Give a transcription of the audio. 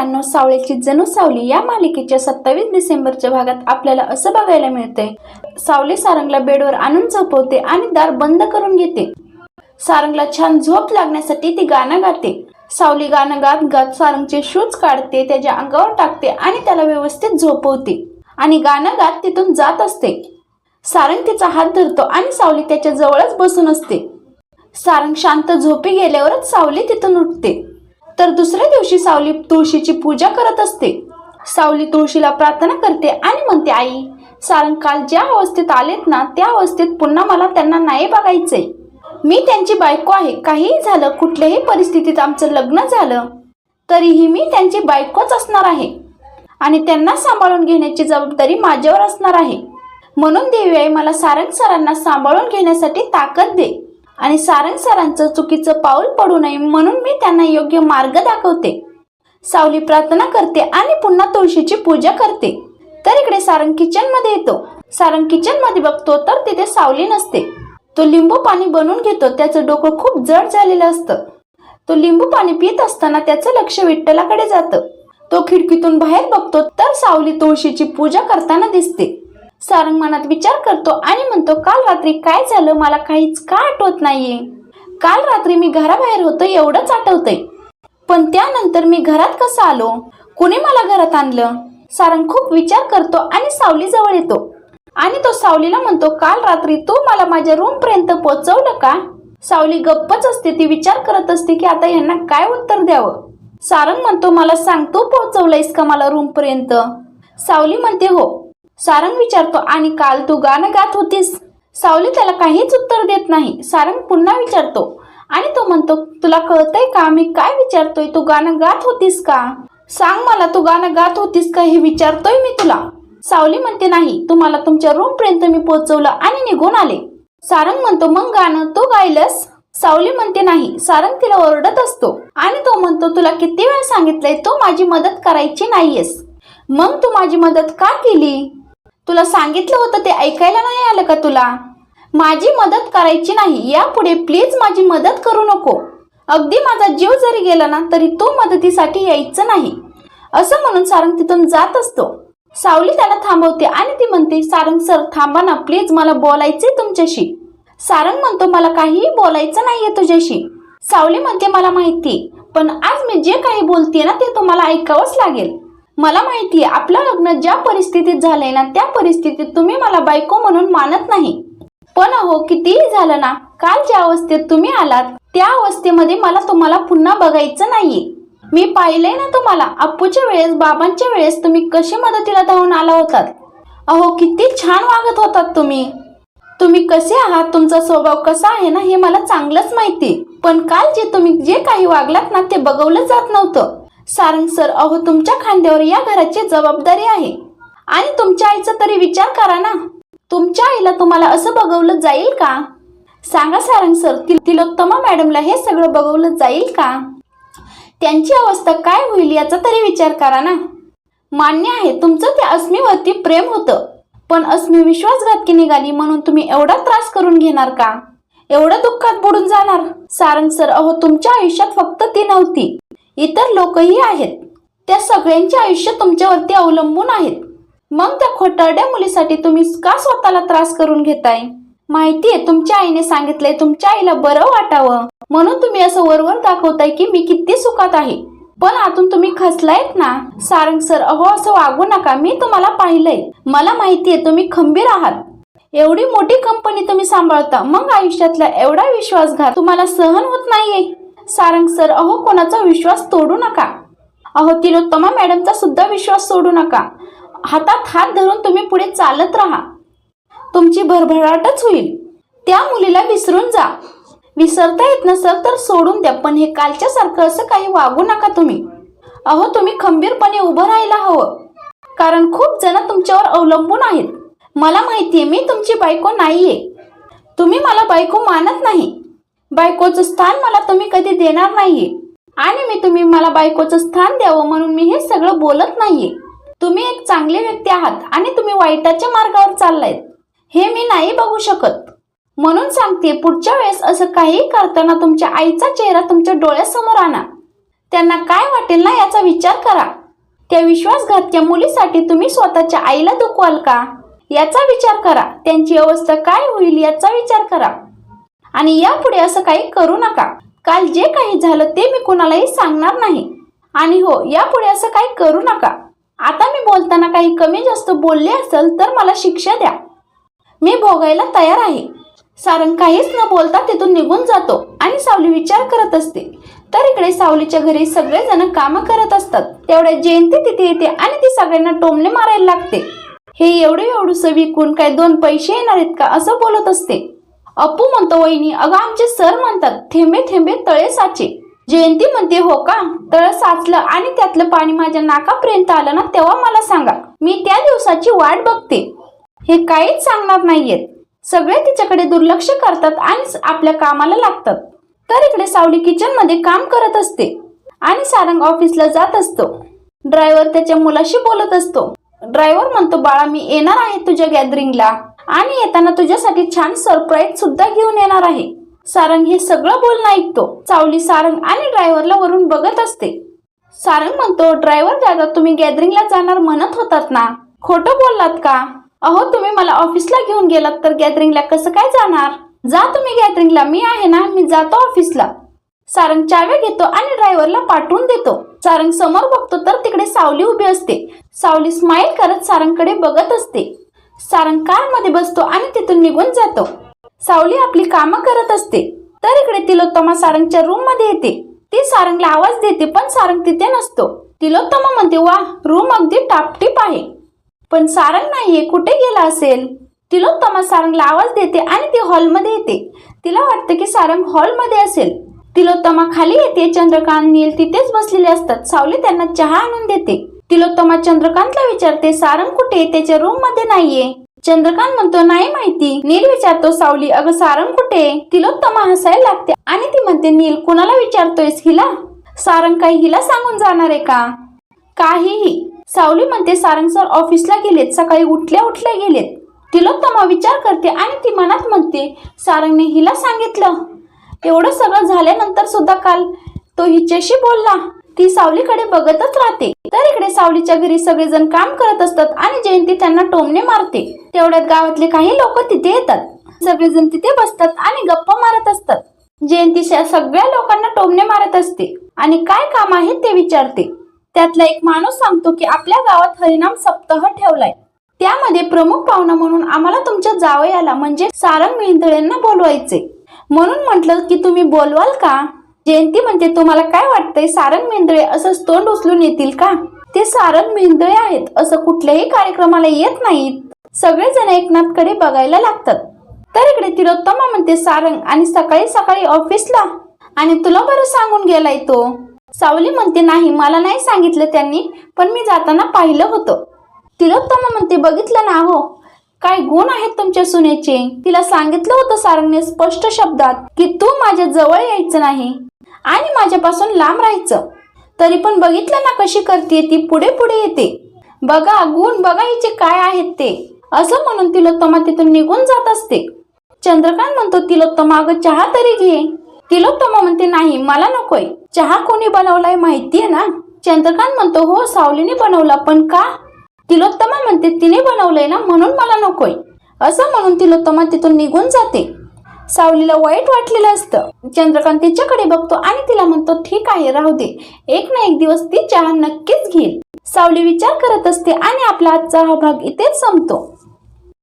मित्रांनो सावळीची जणू सावली या मालिकेच्या सत्तावीस डिसेंबरच्या भागात आपल्याला असं बघायला मिळतंय. सावली सारंगला बेडवर आणून झोपवते आणि दार बंद करून घेते. सारंगला छान झोप लागण्यासाठी ती गाणं गाते. सावली गाणं गात गात सारंगचे शूज काढते त्याच्या अंगावर टाकते आणि त्याला व्यवस्थित झोपवते आणि गाणं गात तिथून जात असते. सारंग तिचा हात धरतो आणि सावली त्याच्या जवळच बसून असते. सारंग शांत झोपी गेल्यावरच सावली तिथून उठते. तर दुसऱ्या दिवशी सावली तुळशीची पूजा करत असते. सावली तुळशीला प्रार्थना करते आणि म्हणते आई सारंकाळ ज्या अवस्थेत आलेत ना त्या अवस्थेत पुन्हा मला त्यांना नाही बघायचंय. मी त्यांची बायको आहे. काहीही झालं कुठल्याही परिस्थितीत आमचं लग्न झालं तरीही मी त्यांची बायकोच असणार आहे. आणि त्यांना सांभाळून घेण्याची जबाबदारी माझ्यावर असणार आहे. म्हणून देवी आई मला सारंग सरांना सांभाळून घेण्यासाठी ताकद दे. आणि सारंग सरांचं चुकीचं पाऊल पडू नये म्हणून मी त्यांना योग्य मार्ग दाखवते. सावली प्रार्थना करते आणि पुन्हा तुळशीची पूजा करते. तर इकडे सारंग किचनमध्ये येतो. सारंग किचनमध्ये बघतो तर तिथे सावली नसते. तो लिंबू पाणी बनवून घेतो. त्याचं डोकं खूप जड झालेलं असतं. तो लिंबू पाणी पित असताना त्याचं लक्ष विठ्ठलाकडे जातं. तो खिडकीतून बाहेर बघतो तर सावली तुळशीची पूजा करताना दिसते. सारंग मनात विचार करतो आणि म्हणतो काल रात्री काय झालं? मला काहीच का आठवत नाहीये? काल रात्री मी घराबाहेर होतो एवढंच आठवतंय. पण त्यानंतर मी घरात कसं आलो? कुणी मला घरात आणलं? सारंग खूप विचार करतो आणि सावली जवळ येतो. आणि तो सावलीला म्हणतो काल रात्री तू मला माझ्या रूम पर्यंत पोहोचवलं का? सावली गप्पच असते ती विचार करत असते की आता यांना काय उत्तर द्यावं? सारंग म्हणतो मला सांग तू पोहोचवलंयस का मला रूम पर्यंत? सावली म्हणते हो. सारंग विचारतो आणि काल तू गाणं गात होतीस? सावली त्याला काहीच उत्तर देत नाही. सारंग पुन्हा विचारतो आणि तो म्हणतो तुला कळतंय का? मी काय विचारतोय? तू गाणं गात होतीस का? सांग मला तू गाणं गात होतीस का हे विचारतोय मी तुला. सावली म्हणते नाही तू मला तुमच्या रूम पर्यंत मी पोहोचवलं आणि निघून आले. सारंग म्हणतो मग गाणं तू गायलस? सावली म्हणते नाही. सारंग तिला ओरडत असतो आणि तो म्हणतो तुला किती वेळ सांगितलंय तू माझी मदत करायची नाहीयेस. मग तू माझी मदत का केली? तुला सांगितलं होतं ते ऐकायला नाही आलं का तुला? माझी मदत करायची नाही यापुढे प्लीज माझी मदत करू नको. अगदी माझा जीव जरी गेला ना तरी तो मदतीसाठी यायचं नाही. असं म्हणून सारंग तिथून जात असतो. सावली त्याला थांबवते आणि ती म्हणते सारंग सर थांबा ना प्लीज मला बोलायचे तुमच्याशी. सारंग म्हणतो मला काहीही बोलायचं नाहीये तुझ्याशी. सावली म्हणते मला माहिती पण आज मी जे काही बोलते ना ते तुम्हाला ऐकावंच लागेल. मला माहिती आहे आपलं लग्न ज्या परिस्थितीत झालंय ना त्या परिस्थितीत तुम्ही मला बायको म्हणून मानत नाही. पण अहो कितीही झालं ना काल ज्या अवस्थेत तुम्ही आलात त्या अवस्थेमध्ये मला तुम्हाला पुन्हा बघायचं नाही मी पाहिलंय ना तुम्हाला अप्पूच्या वेळेस बाबांच्या वेळेस तुम्ही कशी मदतीला धावून आला होतात. अहो किती छान वागत होतात तुम्ही. तुम्ही कसे आहात तुमचा स्वभाव कसा आहे ना हे मला चांगलंच माहिती पण काल जे तुम्ही जे काही वागलात ना ते बघवलं जात नव्हतं. सारंग सर अहो तुमच्या खांद्यावर या घराची जबाबदारी आहे. आणि तुमच्या आईचा तरी विचार करा ना. तुमच्या आईला तुम्हाला असं बघवलं जाईल का? सांगा सारंग सर ति तिलोत्तमा मॅडमला हे सगळं बघवलं जाईल का? त्यांची अवस्था काय होईल याचा तरी विचार करा ना. मान्य आहे तुमचं त्या अस्मीवरती प्रेम होतं. पण अस्मी विश्वासघातकी निघाली म्हणून तुम्ही एवढा त्रास करून घेणार का? एवढं दुःखात बुडून जाणार. सारंग सर अहो तुमच्या आयुष्यात फक्त ती नव्हती. इतर लोकही आहेत. त्या सगळ्यांचे आयुष्य तुमच्यावरती अवलंबून आहेत. मग त्या खोटारड्या मुलीसाठी तुम्ही का स्वतःला त्रास करून घेताय? माहितीये तुमच्या आईने सांगितलंय तुमच्या आईला बरं वाटावं. म्हणून तुम्ही असं वरवर दाखवताय की मी किती सुखात आहे. पण आतून तुम्ही खचलायत ना? सारंग सर अहो असं वागू नका. मी तुम्हाला पाहिलंय. मला माहितीये तुम्ही खंबीर आहात. एवढी मोठी कंपनी तुम्ही सांभाळता. मग आयुष्यातला एवढा विश्वासघात तुम्हाला सहन होत नाहीये. सारंग सर अहो कोणाचा विश्वास तोडू नका. अहो तिलोत्तमा मॅडमचा सुद्धा विश्वास सोडू नका. हातात हात धरून तुम्ही पुढे चालत राहा. तुमची भरभराटच होईल. त्या मुलीला विसरून जा. विसरता येत नसेल तर सोडून द्या पण हे कालच्या सारखं असं काही वागू नका तुम्ही. अहो तुम्ही खंबीरपणे उभं राहायला हवं. कारण खूप जण तुमच्यावर अवलंबून आहेत. मला माहितीये मी तुमची बायको नाहीये. तुम्ही मला बायको मानत नाही. बायकोचं स्थान मला तुम्ही कधी देणार नाहीये. आणि मी तुम्ही मला बायकोचं स्थान द्यावं म्हणून मी हे सगळं बोलत नाहीये. तुम्ही एक चांगले व्यक्ती आहात आणि तुम्ही वाईटाच्या मार्गावर चाललायत. हे मी नाही बघू शकत. म्हणून सांगते पुढच्या वेळेस असं काही करताना तुमच्या आईचा चेहरा तुमच्या डोळ्यासमोर आणा. त्यांना काय वाटेल ना याचा विचार करा. त्या विश्वासघातक्या मुलीसाठी तुम्ही स्वतःच्या आईला दुखवाल का? याचा विचार करा. त्यांची अवस्था काय होईल याचा विचार करा. आणि यापुढे असं काही करू नका. काल जे काही झालं ते मी कुणालाही सांगणार नाही. आणि हो यापुढे असं काही करू नका. आता मी बोलताना काही कमी जास्त बोलले असेल तर मला शिक्षा द्या. मी भोगायला तयार आहे. सारंग काहीच न बोलता तिथून निघून जातो आणि सावली विचार करत असते. तर इकडे सावलीच्या घरी सगळेजण कामं करत असतात. तेवढ्या जयंती तिथे येते आणि ती सगळ्यांना टोमणे मारायला लागते. हे एवढे एवढूस विकून काय दोन पैसे येणार आहेत का असं बोलत असते. अप्पू म्हणतो वहिनी अगं आमचे सर म्हणतात थेंबे थेंबे तळे साचे. जयंती म्हणते हो का? तळ साचलं आणि त्यातलं पाणी माझ्या नाकापर्यंत आलं ना तेव्हा मला सांगा. मी त्या दिवसाची वाट बघते. हे काहीच सांगणार नाहीयेत. सगळे तिच्याकडे दुर्लक्ष करतात आणि आपल्या कामाला लागतात. तर इकडे सावली किचनमध्ये काम करत असते आणि सारंग ऑफिसला जात असतो. ड्रायव्हर त्याच्या मुलाशी बोलत असतो. ड्रायव्हर म्हणतो बाळा मी येणार आहे तुझ्या गॅदरिंगला. आणि येताना तुझ्यासाठी छान सरप्राईज सुद्धा घेऊन येणार आहे. सारंग हे सगळं बोलणं ऐकतो. सावली सारंग आणि ड्रायव्हरला वरून बघत असते. सारंग म्हणतो ड्रायव्हर दादा तुम्ही गॅदरिंगला जाणार म्हणत होतात ना? खोटं बोललात का? अहो तुम्ही मला ऑफिसला घेऊन गेलात तर गॅदरिंगला कसं काय जाणार? जा तुम्ही गॅदरिंगला मी आहे ना मी जातो ऑफिसला सारंग चाव्या घेतो आणि ड्रायव्हरला पाठवून देतो. सारंग समोर बघतो तर तिकडे सावली उभी असते. सावली स्माइल करत सारंगकडे बघत असते. सारंग कारमध्ये बसतो आणि तिथून निघून जातो. सावली आपली कामं करत असते. तर इकडे तिलोत्तमा सारंगच्या रूममध्ये येते. ती सारंगला आवाज देते पण सारंग तिथे नसतो. तिलोत्तमा म्हणते वा रूम अगदी टापटीप आहे. पण सारंग नाहीये कुठे गेला असेल? तिलोत्तमा सारंगला आवाज देते आणि ती हॉलमध्ये येते. तिला वाटतं की सारंग हॉलमध्ये असेल. तिलोत्तमा खाली येते चंद्रकांत नील तिथेच बसलेले असतात. सावली त्यांना चहा आणून देते. तिलोत्तमा चंद्रकांतला विचारते सारंग कुठे त्याच्या रूममध्ये नाहीये. चंद्रकांत म्हणतो नाही माहिती. नील विचारतो सावली अगं सारंग कुठे तिलोत्तमा हसायला लागते आणि ती म्हणते नील कुणाला विचारतोयस हिला? सारंग काही हिला सांगून जाणार आहे का? काहीही. सावली म्हणते सारंग सर ऑफिसला गेलेत सकाळी उठल्या उठल्या गेलेत. तिलोत्तमा विचार करते आणि ती मनात म्हणते सारंगने हिला सांगितलं. एवढं सगळं झाल्यानंतर सुद्धा काल तो हिच्याशी बोलला. ती सावलीकडे बघतच राहते. तर इकडे सावलीच्या घरी सगळेजण काम करत असतात आणि जयंती त्यांना टोमणे मारते. तेवढ्यात गावातले काही लोक तिथे येतात. सगळेजण तिथे बसतात आणि गप्पा मारत असतात. जयंती सगळ्या लोकांना टोमणे मारत असते आणि काय काम आहे ते विचारते. त्यातला एक माणूस सांगतो की आपल्या गावात हरिनाम सप्ताह ठेवलाय. त्यामध्ये प्रमुख पाहुणा म्हणून आम्हाला तुमच्या जावयाला म्हणजे सारंग मेंदळेंना बोलवायचे म्हणून म्हटलं की तुम्ही बोलवाल का? जयंती म्हणते तुम्हाला काय वाटतंय? सारंग मेंदळे असं तोंड उचलून येतील का? ते सारंग मेंदळे आहेत असं कुठल्याही कार्यक्रमाला येत नाहीत. सगळेजण एकनाथकडे बघायला लागतात. तर इकडे तिलोत्तमा म्हणते सारंग आणि सकाळी सकाळी ऑफिसला? आणि तुला बरं सांगून गेलाय तो. सावली म्हणते नाही मला नाही सांगितलं त्यांनी पण मी जाताना पाहिलं होतं. तिलोत्तमा म्हणते बघितलं ना हो. काय गुण आहेत तुमच्या सुनेचे? तिला सांगितलं होतं सारंगने स्पष्ट शब्दात की तू माझ्या जवळ यायचं नाही. आणि माझ्यापासून लांब राहायचं. तरी पण बघितलं ना कशी करते ती पुढे पुढे येते. बघा गुण बघा हिचे काय आहेत ते. असं म्हणून तिलोत्तमा तिथून निघून जात असते. चंद्रकांत म्हणतो तिलोत्तमा अगं चहा तरी घे. तिलोत्तमा म्हणते नाही मला नकोय. चहा कोणी बनवलाय माहितीये ना? चंद्रकांत म्हणतो हो सावलीने बनवला पण का? तिलोत्तमा म्हणते तिने बनवलंय ना म्हणून मला नकोय. असं म्हणून तिलोत्तमा तिथून निघून जाते. सावलीला वाईट वाटलेलं असतं. चंद्रकांत तिच्याकडे बघतो आणि तिला म्हणतो ठीक आहे राहू दे. एक ना एक दिवस ती चहा नक्कीच घेईल. सावली विचार करत असते आणि आपला आजचा हा भाग इथेच संपतो.